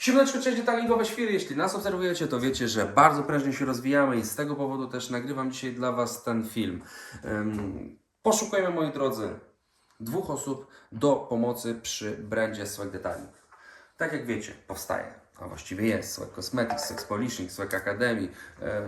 Siemaneczko, cześć detalingowe świry. Jeśli nas obserwujecie, to wiecie, że bardzo prężnie się rozwijamy i z tego powodu też nagrywam dzisiaj dla Was ten film. Ym, poszukujemy, moi drodzy, dwóch osób do pomocy przy brandzie Swag Detailing. Tak jak wiecie, powstaje, a właściwie jest Swag Cosmetics, Sex Polishing, Swag Academy e,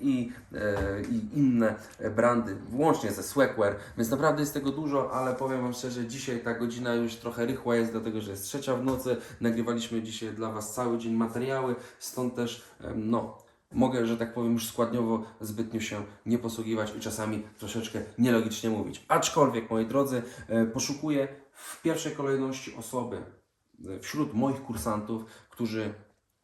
i, e, i inne brandy, włącznie ze Swagwear, więc naprawdę jest tego dużo, ale powiem Wam szczerze, dzisiaj ta godzina już trochę rychła jest, dlatego że jest trzecia w nocy, nagrywaliśmy dzisiaj dla Was cały dzień materiały, stąd też, no, mogę, że tak powiem, już składniowo zbytnio się nie posługiwać i czasami troszeczkę nielogicznie mówić. Aczkolwiek, moi drodzy, e, poszukuję w pierwszej kolejności osoby e, wśród moich kursantów, którzy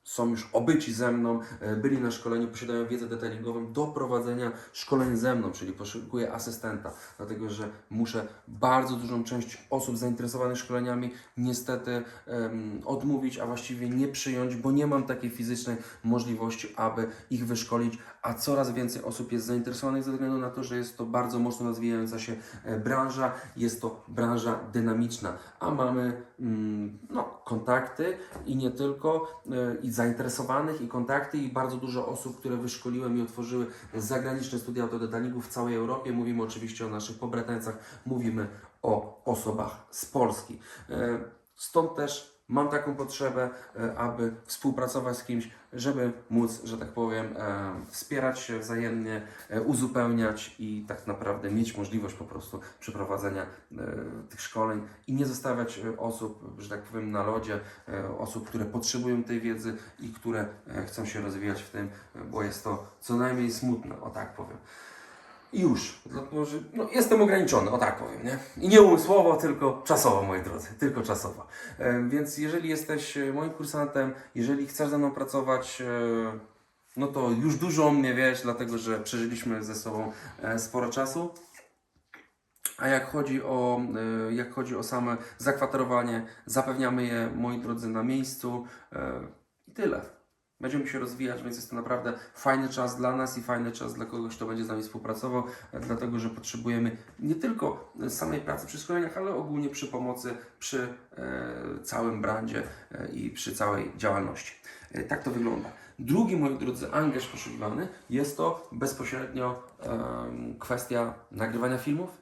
są już obyci ze mną, e, byli na szkoleniu, posiadają wiedzę detailingową do prowadzenia szkoleń ze mną, czyli poszukuję asystenta, dlatego że muszę bardzo dużą część osób zainteresowanych szkoleniami niestety em, odmówić, a właściwie nie przyjąć, bo nie mam takiej fizycznej możliwości, aby ich wyszkolić, a coraz więcej osób jest zainteresowanych ze względu na to, że jest to bardzo mocno rozwijająca się e, branża, jest to branża dynamiczna, a mamy mm, no, kontakty i nie tylko, e, i zainteresowanych, i kontakty, i bardzo dużo osób, które wyszkoliłem i otworzyły zagraniczne studia autodetailingu w całej Europie. Mówimy oczywiście o naszych pobratańcach, mówimy o osobach z Polski. E, Stąd też mam taką potrzebę, e, aby współpracować z kimś, żeby móc, że tak powiem, e, wspierać się wzajemnie, e, uzupełniać i tak naprawdę mieć możliwość po prostu przeprowadzenia tych szkoleń i nie zostawiać osób, że tak powiem, na lodzie, osób, które potrzebują tej wiedzy i które chcą się rozwijać w tym, bo jest to co najmniej smutne, o tak powiem. I już. Dlatego, że no, jestem ograniczony, o tak powiem, nie? I nie umysłowo, tylko czasowo, moi drodzy, tylko czasowo. E, więc jeżeli jesteś e, moim kursantem, jeżeli chcesz ze mną pracować, e, no to już dużo o mnie wiesz, dlatego że przeżyliśmy ze sobą e, sporo czasu. A jak chodzi o, e, jak chodzi o same zakwaterowanie, zapewniamy je, moi drodzy, na miejscu e, i tyle. Będziemy się rozwijać, więc jest to naprawdę fajny czas dla nas i fajny czas dla kogoś, kto będzie z nami współpracował, e, dlatego że potrzebujemy nie tylko samej pracy przy szkoleniach, ale ogólnie przy pomocy, przy e, całym brandzie e, i przy całej działalności. E, tak to wygląda. Drugi, moi drodzy, angaż poszukiwany jest to bezpośrednio em, kwestia nagrywania filmów, e,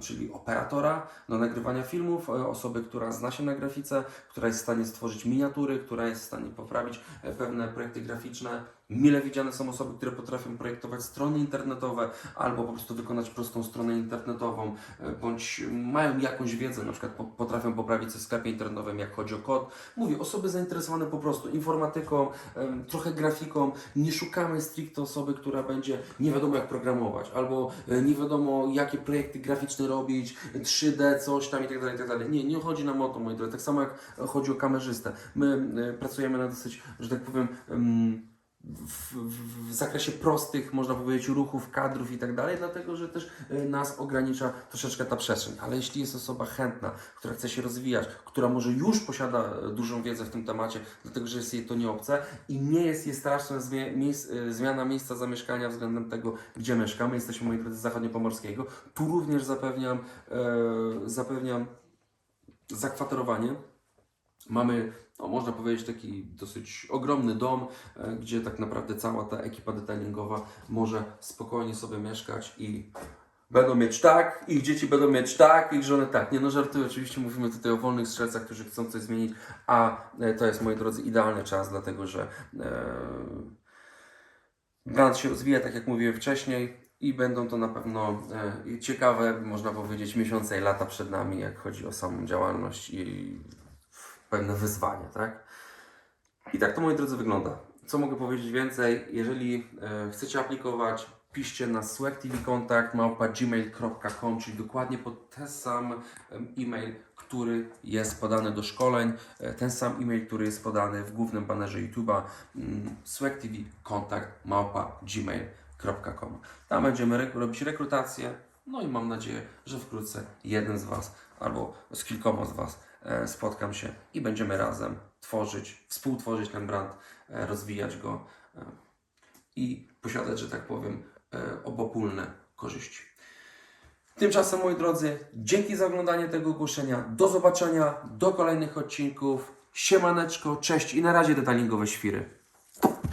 czyli operatora do nagrywania filmów, e, osoby, która zna się na grafice, która jest w stanie stworzyć miniatury, która jest w stanie poprawić e, pewne projekty graficzne. Mile widziane są osoby, które potrafią projektować strony internetowe albo po prostu wykonać prostą stronę internetową, e, bądź mają jakąś wiedzę, na przykład po- potrafią poprawić coś w sklepie internetowym, jak chodzi o kod. Mówię, osoby zainteresowane po prostu informatyką, trochę grafiką. Nie szukamy stricte osoby, która będzie nie wiadomo jak programować, albo e, nie wiadomo jakie projekty graficzne robić, 3D, coś tam i tak dalej, i tak dalej. Nie, nie chodzi nam o to, moi drodzy. Tak samo jak chodzi o kamerzystę. My e, pracujemy na dosyć, że tak powiem, em, w, w, w zakresie prostych, można powiedzieć, ruchów, kadrów i tak dalej, dlatego że też e, nas ogranicza troszeczkę ta przestrzeń. Ale jeśli jest osoba chętna, która chce się rozwijać, która może już posiada e, dużą wiedzę w tym temacie, dlatego że jest jej to nieobce i nie jest jej straszna miejsc, e, zmiana miejsca zamieszkania względem tego, gdzie mieszkamy, jesteśmy, moi drodzy, zachodniopomorskiego, tu również zapewniam, e, zapewniam zakwaterowanie. Mamy, no, można powiedzieć, taki dosyć ogromny dom, e, gdzie tak naprawdę cała ta ekipa detailingowa może spokojnie sobie mieszkać i będą mieć tak, ich dzieci będą mieć tak, ich żony tak. Nie no, żartuję, oczywiście mówimy tutaj o wolnych strzelcach, którzy chcą coś zmienić, a e, to jest, moi drodzy, idealny czas, dlatego że e, brand się rozwija, tak jak mówiłem wcześniej, i będą to na pewno e, ciekawe, można powiedzieć, miesiące i lata przed nami, jak chodzi o samą działalność i pewne wyzwanie, tak? I tak to, moi drodzy, wygląda. Co mogę powiedzieć więcej? Jeżeli e, chcecie aplikować, piszcie na swagtvkontakt małpa gmail.com, czyli dokładnie pod ten sam em, e-mail, który jest podany do szkoleń, e, ten sam e-mail, który jest podany w głównym banerze YouTube'a, mm, swagtvkontakt małpa gmail.com. Tam będziemy rek- robić rekrutację, no i mam nadzieję, że wkrótce jeden z Was albo z kilkoma z Was spotkam się i będziemy razem tworzyć, współtworzyć ten brand, e, rozwijać go e, i posiadać, że tak powiem, e, obopólne korzyści. Tymczasem, moi drodzy, dzięki za oglądanie tego ogłoszenia. Do zobaczenia, do kolejnych odcinków. Siemaneczko, cześć i na razie detalingowe świry.